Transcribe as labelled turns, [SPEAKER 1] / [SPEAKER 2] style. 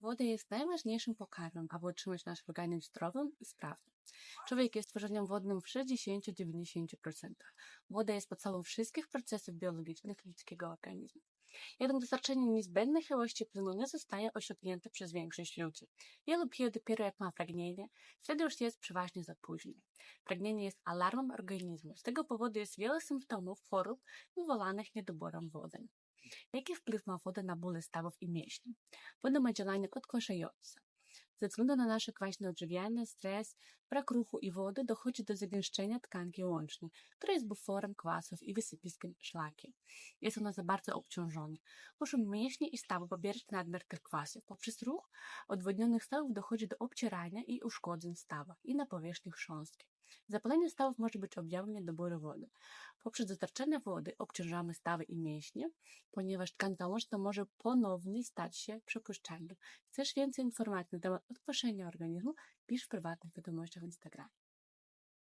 [SPEAKER 1] Woda jest najważniejszym pokarmem, aby utrzymać nasz organizm zdrowym i sprawnym. Człowiek jest stworzeniem wodnym w 60-90%. Woda jest podstawą wszystkich procesów biologicznych ludzkiego organizmu. Jednak dostarczenie niezbędnych ilości płynu nie zostaje osiągnięte przez większość ludzi. Wielu pije dopiero jak ma pragnienie, wtedy już jest przeważnie za późno. Pragnienie jest alarmem organizmu. Z tego powodu jest wiele symptomów chorób wywołanych niedoborem wody. Jaki wpływ ma woda na bóle stawów i mięśni? Woda ma działanie odkwaszające. Ze względu na nasze kwaśne odżywianie, stres, brak ruchu i wody dochodzi do zagęszczenia tkanki łącznej, która jest buforem kwasów i wysypiskiem szlaki. Jest ona za bardzo obciążona. Muszą mięśnie i stawy pobierać nadmiar tych kwasów. Poprzez ruch odwodnionych stawów dochodzi do obcierania i uszkodzeń stawa i na powierzchni chrząstki. Zapalenie stawów może być objawem niedoboru wody. Poprzez dostarczanie wody obciążamy stawy i mięśnie, ponieważ tkanka łączna może ponownie stać się przepuszczalna. Chcesz więcej informacji na temat odkwaszenia organizmu? Pisz w prywatnych wiadomościach w Instagramie.